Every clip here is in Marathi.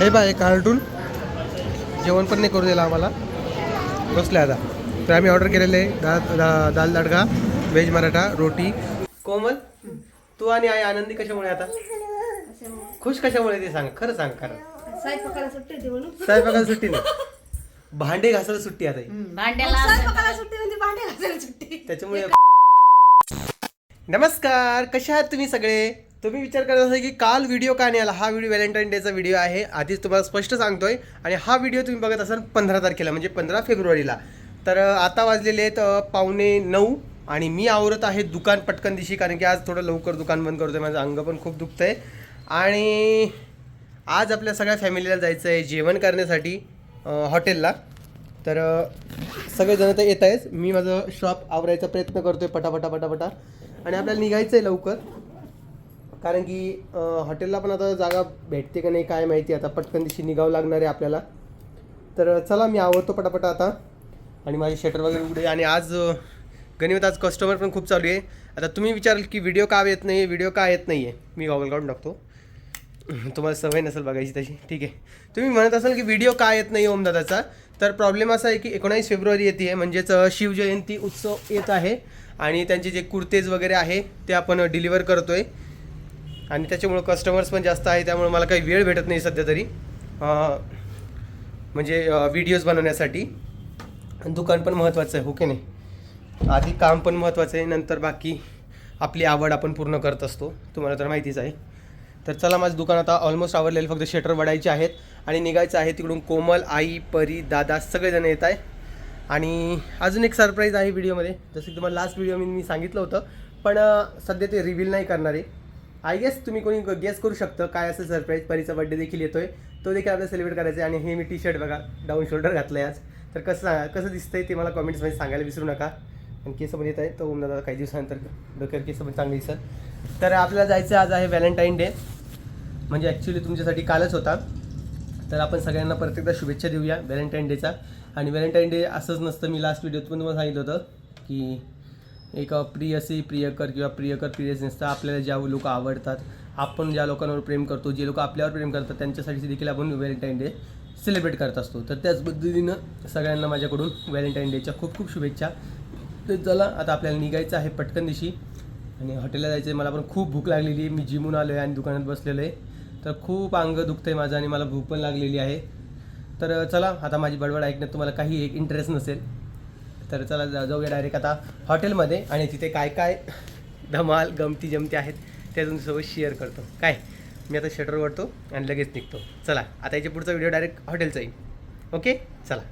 हे बाय कार्टून. जेवण पण नाही करू दिलं आम्हाला. बसले आता. तर आम्ही ऑर्डर केलेलं आहे. दा, दा, दाल तडका व्हेज मराठा रोटी. कोमल तू आणि आई आनंदी कशामुळे आता? खुश कशामुळे ते सांग. खरं सांग खरं. स्वयंपाकाला सुट्टी नाही. भांडे घासायला सुट्टी आता. ही. भांड्याला. म्हणजे भांडे घासायला सुट्टी. त्याच्यामुळे नमस्कार. कशा आहात तुम्ही सगळे? तुम्ही विचार करत असाल की काल व्हिडिओ का नाही आला? हा व्हिडिओ व्हॅलेंटाईन डेचा व्हिडिओ आहे. आधीच तुम्हाला स्पष्ट सांगतोय. आणि हा व्हिडिओ तुम्ही बघत असाल पंधरा तारखेला म्हणजे पंधरा फेब्रुवारीला. तर आता वाजलेले आहेत पावणे नऊ आणि मी आवरत आहे दुकान पटकन दिशी कारण की आज थोडं लवकर दुकान बंद करतोय. माझं अंग पण खूप दुखतंय. आणि आज आपल्या सगळ्या फॅमिलीला जायचं आहे जेवण करण्यासाठी हॉटेलला तर सगळेजण तर येत आहेच मी माझं शॉप आवरायचा प्रयत्न करतोय पटापटा पटापटा. आणि आपल्याला निघायचं आहे लवकर. कारण की हॉटेलला पण आता जागा भेटते का नाही काय माहिती आता पटकन दिवशी निघावं लागणार आहे आपल्याला. तर चला मी आवडतो पटापट आता. आणि माझे शटर वगैरे उघडे. आणि आज गणित आज कस्टमर पण खूप चालू आहे. आता तुम्ही विचाराल की व्हिडिओ का येत नाही व्हिडिओ का येत नाही आहे मी गॉगल काढून टाकतो. तुम्हाला सवय नसेल बघायची तशी. ठीक आहे. तुम्ही म्हणत असाल की व्हिडिओ का येत नाही ओमदादाचा तर प्रॉब्लेम असा आहे की एकोणावीस फेब्रुवारी येते आहे म्हणजेच शिवजयंती उत्सव येत आहे. आणि त्यांचे जे कुर्तेज वगैरे आहे ते आपण डिलिव्हर करतो आहे आणि त्याच्यामुळं कस्टमर्स पण जास्त आहे त्यामुळे मला काही वेळ भेटत नाही सध्या तरी. म्हणजे व्हिडिओज बनवण्यासाठी. आणि दुकान पण महत्त्वाचं आहे हो की नाही? आधी काम पण महत्त्वाचं आहे नंतर बाकी आपली आवड आपण पूर्ण करत असतो. तुम्हाला तर माहितीच आहे. तर चला माझं दुकान आता ऑलमोस्ट आवडलेलं फक्त शटर वडायचे आहेत. आणि निघायचं आहे तिकडून कोमल आई परी दादा सगळेजण येत आहे. आणि अजून एक सरप्राईज आहे व्हिडिओमध्ये जसं की तुम्हाला लास्ट व्हिडिओ मी मी सांगितलं होतं. पण सध्या ते रिव्हील नाही करणार आहे. आय गेस तुम्ही कोणी गेस करू शकतं काय असेल सरप्राईज परीचा बड्डे देखील येतोय. तो देखील आपल्याला सेलिब्रेट करायचा आहे आणि हे मी टी शर्ट बघा डाऊन शोल्डर घातलं आहे आज. तर कसं सांगा कसं दिसतंय ते मला कमेंट्समध्ये सांगायला विसरू नका. आणि केस पण येत आहे तो दादा काही दिवसानंतर डोक्यावर केस पण चांगली दिसत तर आपल्याला जायचं आज आहे व्हॅलेंटाईन डे म्हणजे ॲक्च्युली तुमच्यासाठी कालच होता. तर आपण सगळ्यांना प्रत्येकदा शुभेच्छा देऊया व्हॅलेंटाईन डेचा आणि व्हॅलेंटाईन डे असंच नसतं मी लास्ट व्हिडिओत पण तुम्हाला सांगितलं होतं की एक प्रियसी प्रियकर किंवा प्रियकर प्रियस नसतं आपल्याला ज्या लोक आवडतात आपण ज्या लोकांवर प्रेम करतो जे लोक आपल्यावर प्रेम करतात त्यांच्यासाठी देखील आपण व्हॅलेंटाईन डे सेलिब्रेट करत असतो. तर त्याच पद्धतीनं सगळ्यांना माझ्याकडून व्हॅलेंटाईन डेच्या खूप खूप शुभेच्छा. तर चला आता आपल्याला निघायचं आहे पटकन दिवशी आणि हॉटेलला जायचं आहे मला पण खूप भूक लागलेली आहे. मी जिमून आलो आहे आणि दुकानात बसलेलो आहे. तर खूप अंग दुखतं आहे माझं आणि मला भूक पण लागलेली आहे. तर चला आता माझी बडबड ऐकण्यात तुम्हाला काही एक इंटरेस्ट नसेल. तर चला जा- जाऊया डायरेक्ट आता हॉटेलमध्ये आणि तिथे काय काय धमाल गमती जमती आहेत त्या तुमच्यासोबत शेअर करतो. काय? मी आता शटर वळतो आणि लगेच निघतो. चला आता याच्या पुढचा व्हिडिओ डायरेक्ट हॉटेलचा येईल. ओके चला.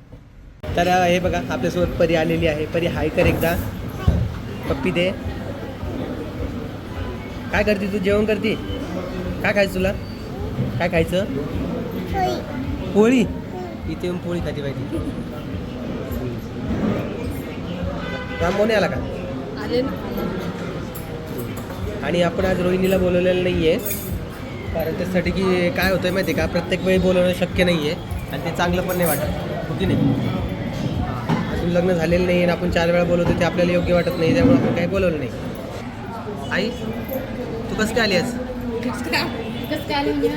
तर हे बघा आपल्यासोबत परी आलेली आहे. परी हाय कर एकदा. पप्पी दे. काय करते तू? जेवण करते? काय खायचं तुला? काय खायचं? पोळी. इथे येऊन पोळी खाती पाहिजे राममोहन आला का? आले आणि आपण आज रोहिणीला बोलवलेलं नाही आहे कारण त्यासाठी की काय होतं माहिती आहे का? प्रत्येक वेळी बोलवणं शक्य नाही आहे आणि ते चांगलं पण नाही वाटत. हो की नाही. अजून लग्न झालेलं नाही आणि आपण चार वेळा बोलवतो ते आपल्याला योग्य वाटत नाही. त्यामुळे आपण काही बोलवलं नाही. आई तू कसं काय आली आज म्हणजे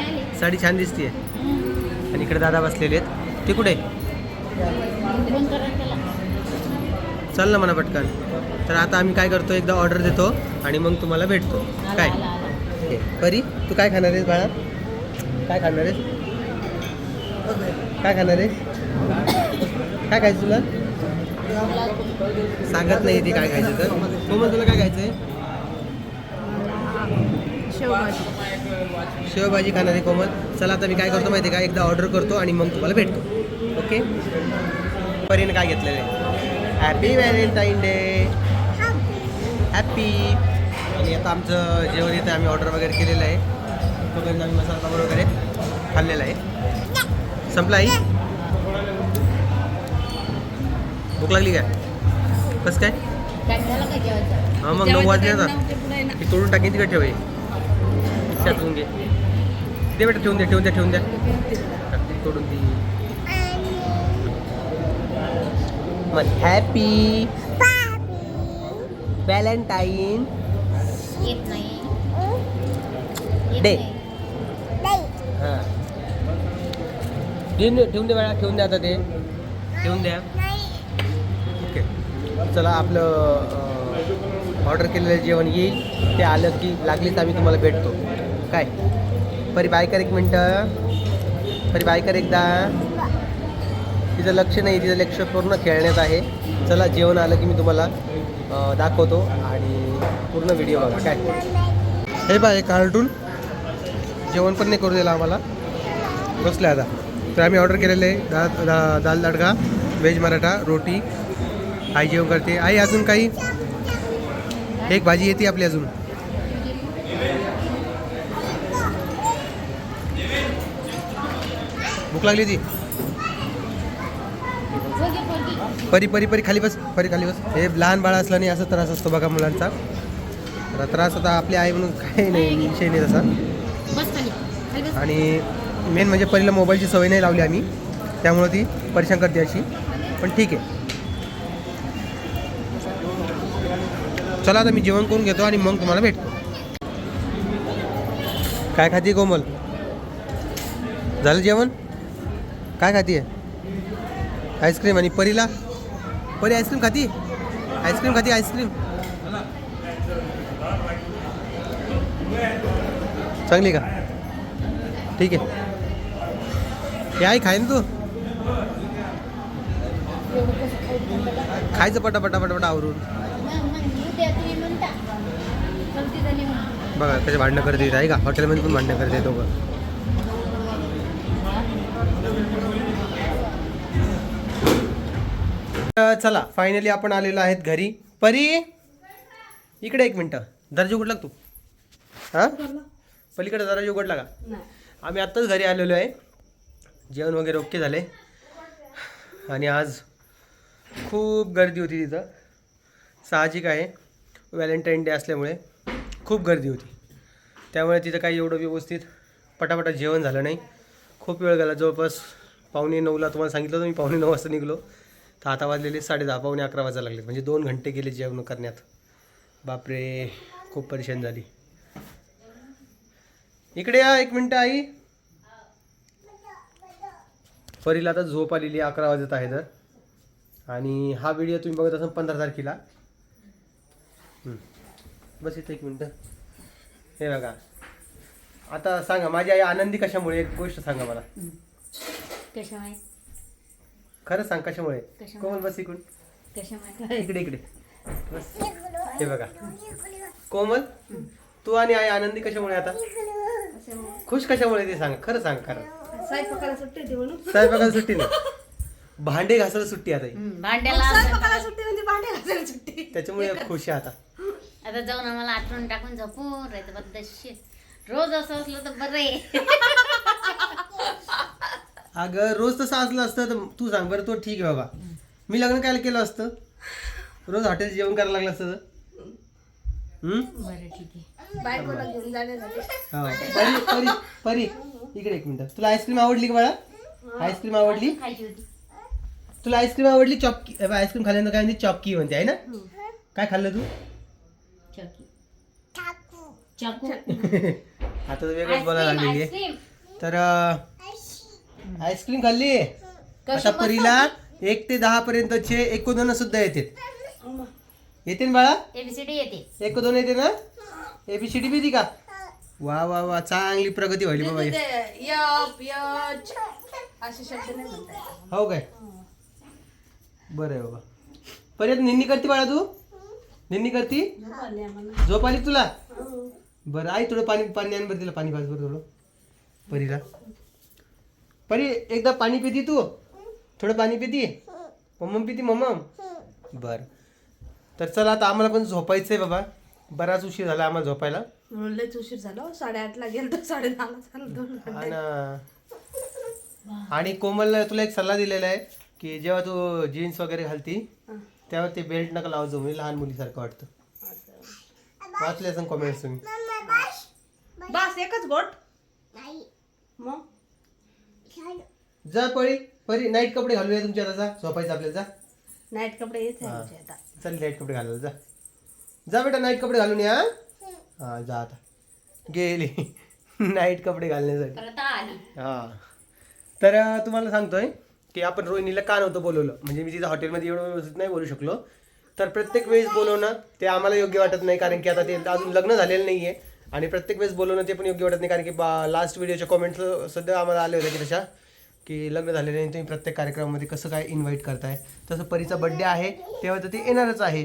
आले. साडी छान दिसते आणि इकडे दादा बसलेले आहेत. ते कुठे? चल ना म्हणा पटकन. तर आता आम्ही काय करतो एकदा ऑर्डर देतो आणि मग तुम्हाला भेटतो. काय? ओके. परी तू काय खाणार आहेस बाळा? काय खाणार आहेस? काय खाणार आहेस? काय खायचं तुला? सांगत नाही ती काय खायचं तर. मग तुला काय खायचं आहे शेवभाजी खाणार आहे कोमल. चला आता मी काय करतो माहिती आहे का? एकदा ऑर्डर करतो आणि मग तुम्हाला भेटतो. ओके परीने काय घेतलेलं आहे? हॅपी व्हॅलेंटाईन डे हॅपी आणि आता आमचं जेवण येतं आम्ही ऑर्डर वगैरे केलेलं आहे. तोपर्यंत आम्ही मसाला पापड वगैरे खाल्लेला आहे. संपला आई? भूक लागली काय कसं काय? हां मग नऊ वाजले ना ती तोडून टाकीन तिकडे ठेव ठेवून घे. दे बेटा ठेवून द्या ठेवून द्या ठेवून द्या तोडून ती मग हॅपी व्हॅलेंटाईन येत नाही येत डे. हां. देऊन दे ठेवून दे बाळा ठेवून द्या आता ते. ठेवून द्या. ओके. चला आपलं ऑर्डर केलेलं जेवण येईल. ते आलं की लागलीच आम्ही तुम्हाला भेटतो. काय? परी बाय कर एक मिनटं. परी बाय कर एकदा. तिचं लक्ष नाही तिचं लक्ष पूर्ण खेळण्यात आहे. चला जेवण आलं की मी तुम्हाला दाखवतो आणि पूर्ण व्हिडिओ बघा. काय? हे बाय कार्टून. जेवण पण नाही करू दिलं आम्हाला. बसलं आता. तर आम्ही ऑर्डर केलेलं आहे. दा, दा दाल तडका व्हेज मराठा रोटी. आई जेवण करते. आई अजून काही? एक भाजी येते आपली अजून. भूक लागली ती परी परी परी खाली बस परी खाली बस. हे लहान बाळ असलं नाही असं त्रास असतो बघा मुलांचा. तर त्रास आता आपली आई म्हणून काही नाही विषय नाही तसा. आणि मेन म्हणजे परीला मोबाईलची सवय नाही लावली आम्ही. त्यामुळे ती परेशान करते अशी. पण ठीक आहे. चला आता मी जेवण करून घेतो आणि मग तुम्हाला भेटतो. काय खाती कोमल? झालं जेवण? काय खाती आहे आईस्क्रीम आणि परीला. परी आईस्क्रीम खाती? आईस्क्रीम खाती आईस्क्रीम. चांगली का? ठीक आहे. हे आई खाईन ना तू? खायचं पटा पटा पटा पटा आवरून. बघा कसे भांडणं करते आहे का? हॉटेलमध्ये पण भांडणं करते दोघं. चला फायनली आपण आलेलो आहेत घरी. परी इकडे एक मिनटं. दर्जा उघडला तू? हां? पलीकडे दर्जा उघडला का? नाही. आम्ही आत्ताच घरी आलेलो आहे. जेवण वगैरे ओके झाले. आणि आज खूप गर्दी होती तिथं. साहजिक आहे. व्हॅलेंटाईन डे असल्यामुळे खूप गर्दी होती. त्यामुळे तिथं काही एवढं व्यवस्थित पटापटा जेवण झालं नाही. खूप वेळ गेला. जवळपास पावणे नऊला तुम्हाला सांगितलं होतं मी पावणे नऊ वाजता निघलो. तर आता वाजलेले साडे दहा पावणे अकरा वाजायला लागले म्हणजे दोन घंटे गेले जेवण करण्यात. बापरे खूप परेशान झाली. इकडे या एक मिनटं आई. परीला आता झोप आलेली आहे, अकरा वाजत आहे तर. आणि हा व्हिडिओ तुम्ही बघत असाल पंधरा तारखेला. बस इथं एक मिनटं. हे बघा. आता सांगा माझी आई आनंदी कशामुळे? एक गोष्ट सांगा मला. कशामुळे? खरं सांग कशामुळे? कशामुळे? कोमल बस इकडून. कशामुळे? इकडे इकडे. बस. हे बघा. कोमल तू आणि आई आनंदी कशामुळे आता? खुश कशामुळे ते सांगा. खरं सांग खरं. स्वयंपाकाला सुट्टी होती म्हणून. स्वयंपाकाला सुट्टी नाही. भांडे घासायला सुट्टी आता ही. भांड्याला स्वयंपाकाला सुट्टी म्हणजे भांडे घासायला सुट्टी. त्याच्यामुळे खुश आहे आता. आता जाऊन आम्हाला आठवण टाकून झोपू राहायचं बद्दलशीर रोज असं असलं तर बरं आहे. अगं रोज तसं असलं असतं तर तू सांग बरं तो ठीक आहे बाबा. मी लग्न काय केलं असतं? रोज हॉटेल जेवण करायला लागलं असतं तर? हम्म? बरं ठीक आहे. बायकोला घेऊन जाण्यासाठी हा. परी परी परी. इकडे एक मिनिट. तुला आईस्क्रीम आवडली का बाळा? आईस्क्रीम आवडली? खायची होती. तुला आईस्क्रीम आवडली? चॉपकी आईस्क्रीम खाल्ल्यानंतर काय म्हणते? चॉपकी म्हणते आहे ना? काय खाल्लं तू? चॉकी चाकू आता तर वेगळंच बोलायला लागलेली आहे. तर आईस्क्रीम खाल्ली? आता परीला एक ते दहा पर्यंतचे एकोणोन सुद्धा येते येते ना बाळा? एबीसीडी येते. एक दोन येते ना? एबीसीडी बी ती का? वा वा वा चांगली प्रगती व्हायली बाबा. असे शब्द नाही. हो काय? बरं आहे बाबा. पर्यंत निन्नी करते बाळा तू? निन्नी करती? झोप आली तुला. बरं आई थोडं पाणी पाणी आण बरं तिला पाणी पाच बरं थोडं. परीला. परी एकदा पाणी पिती तू? थोडं पाणी पिती? मम्म पिती मम्म बरं. तर चला आता आम्हाला पण झोपायचं आहे बाबा. बराच उशीर झाला आम्हाला झोपायला. लयच उशीर झाला हो. साडेआठला गेलो तर साडे दहाला झालं दोन घंटे आणि आणि कोमल तुला एक सल्ला दिलेला आहे की जेव्हा तू जीन्स वगैरे घालती हा. तेव्हा ते बेल्ट नका लावतो म्हणजे लहान मुलीसारखं वाटतं. वाचले असं कॉमेंट्स तुम्ही? बस. एकच बोट. मग? जा परी परी नाईट कपडे घालूया तुमच्या आता जा. झोपायचं आपल्याला जा. नाईट कपडे येत हा. आहे आता. चल नाईट कपडे घालायला जा. जा बेटा नाईट कपडे घालून या हा. जा आता. गेली. नाईट कपडे घालण्यासाठी. परत आली. हा. तर अं, तुम्हाला सांगतोय की आपण रोहिणीला का नव्हतं बोलवलं? म्हणजे मी तिथं हॉटेलमध्ये एवढं व्यवस्थित नाही बोलू शकलो. तर प्रत्येक वेळेस बोलवणं ते आम्हाला योग्य वाटत नाही कारण की आता ते अजून लग्न झालेलं नाही आहे आणि प्रत्येक वेळेस बोलवणं ते पण योग्य वाटत नाही कारण की लास्ट व्हिडिओच्या कॉमेंट्स सध्या आम्हाला आले होते की तशा की लग्न झालेलं नाही तुम्ही प्रत्येक कार्यक्रमामध्ये कसं काय इन्व्हाइट करताय? तसं परीचा बड्डे आहे तेव्हा तर ते येणारच आहे.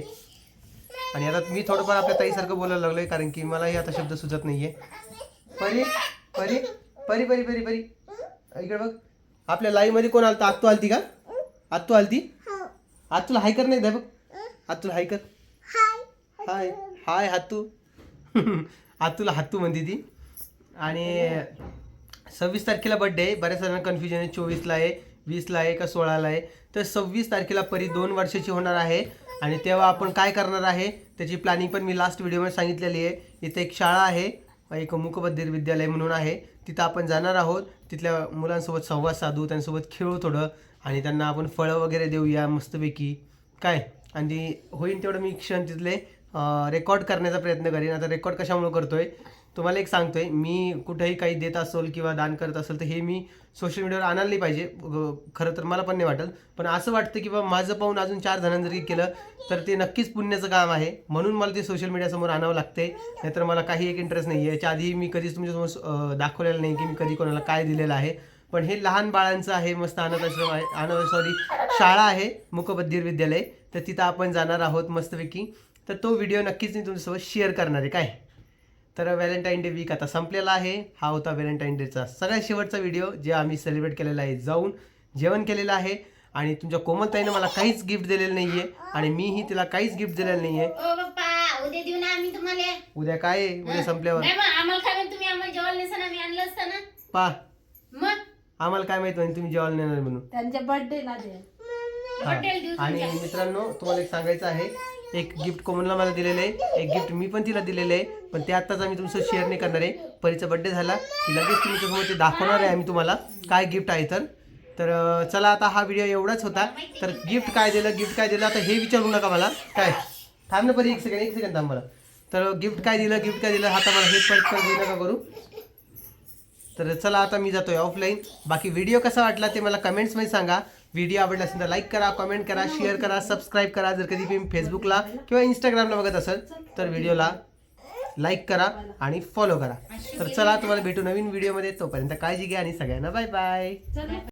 आणि आता मी थोडंफार आपल्या ताईसारखं बोलायला लागलोय कारण की मलाही आता शब्द सुचत नाहीये. परी परी परी परी परी परी. इकडे बघ. आपल्या लाईव्हमध्ये कोण आलता? आत्तू आलती का? आत्तू आलती? आत्तूला हाय कर नाही द्या बघ. आत्तूला हाय कर. हाय हाय हातू आत्तूला हातू म्हणते ती. आणि सव्वीस तारखेला बड्डे आहे. बऱ्याच जणांना कन्फ्युजन आहे. चोवीसला आहे वीसला आहे का सोळाला आहे. तर सव्वीस तारखेला परी दोन वर्षाची होणार आहे. आणि तेव्हा आपण काय करणार आहे त्याची प्लॅनिंग पण मी लास्ट व्हिडिओमध्ये सांगितलेली आहे. इथे एक शाळा आहे एक मुकबधीर विद्यालय म्हणून आहे. तिथं आपण जाणार आहोत. तिथल्या मुलांसोबत संवाद साधू त्यांच्यासोबत खेळू थोडं. आणि त्यांना आपण फळं वगैरे देऊया मस्तपैकी. काय? आणि होईल तेवढं मी क्षण तिथले. रेकॉर्ड करण्याचा प्रयत्न करेन. आता रेकॉर्ड कशामुळे करतोय? तुम्हाला एक सांगतोय मी कुठेही काही देत असेल किंवा दान करत असेल तर हे मी सोशल मीडियावर आणायला पाहिजे. खरं तर मला पण नाही वाटत. पण असं वाटतं की बाबा माझं पाहून अजून चार जणांनी जरी केलं तर ते नक्कीच पुण्याचं काम आहे. म्हणून मला ते सोशल मीडियासमोर आणावं लागते. नाहीतर मला काही एक इंटरेस्ट नाही आहे याच्या आधी मी कधीच तुमच्यासमोर दाखवलेलं नाही की मी कधी कोणाला काय दिलेलं आहे. पण हे लहान बाळांचं आहे मस्त अनाथाश्रम आहे अनाथ सॉरी शाळा आहे मुकबधीर विद्यालय. तर तिथं आपण जाणार आहोत मस्तपैकी. तर तो व्हिडिओ नक्कीच मी तुमच्यासोबत शेअर करणार आहे. काय? तर व्हॅलेंटाईन डे वीक आता संपलेला आहे. हा होता व्हॅलेंटाईन डेचा सगळ्यात शेवटचा व्हिडिओ जे आम्ही सेलिब्रेट केलेला आहे. जाऊन जेवण केलेलं आहे. आणि तुमच्या कोमलताईनं मला काहीच गिफ्ट दिलेलं नाही आहे आणि मीही तिला काहीच गिफ्ट दिलेलं नाही आहे उद्या देऊ ना आम्ही तुम्हाला. उद्या काय? आहे? उद्या संपल्यावर. नाही आम्हाला काय माहीत तुम्ही आम्हाला जेवायला नसेल आम्ही आणलं असतं ना. पा. मग? आम्हाला काय माहीत म्हणजे तुम्ही जेवायला नेणार म्हणून. त्यांच्या बर्थडेला दे. हा. हॉटेल देऊ आणि मित्रांनो तुम्हाला एक सांगायचं आहे. एक गिफ्ट कोमलला मला दिलेलं आहे. एक गिफ्ट मी पण तिला दिलेलं आहे. पण ते आत्ताच आम्ही तुमचं शेअर नाही करणार आहे. परीचा बड्डे झाला. की लगेच तुमच्यासमोर ते दाखवणार आहे आम्ही तुम्हाला काय गिफ्ट आहे तर. तर चला आता हा व्हिडिओ एवढाच होता. तर गिफ्ट काय दिलं गिफ्ट काय दिलं? आता हे विचारू नका मला. काय? थांब ना परी एक सेकंड एक सेकंड थांब मला. तर गिफ्ट काय दिलं गिफ्ट काय दिलं? आता मला हे पटकन देऊ नका करू. तर चला आता मी जातोय ऑफलाईन बाकी व्हिडिओ कसा वाटला ते मला कमेंट्समध्ये सांगा. व्हिडिओ आवडला असेल तर लाईक करा कमेंट करा शेअर करा सबस्क्राईब करा. जर कधी तुम्ही फेसबुकला किंवा इंस्टाग्रामला बघत असाल तर व्हिडिओला लाईक करा आणि फॉलो करा. तर चला तुम्हाला भेटू नवीन व्हिडिओमध्ये तोपर्यंत काळजी घ्या आणि सगळ्यांना बाय बाय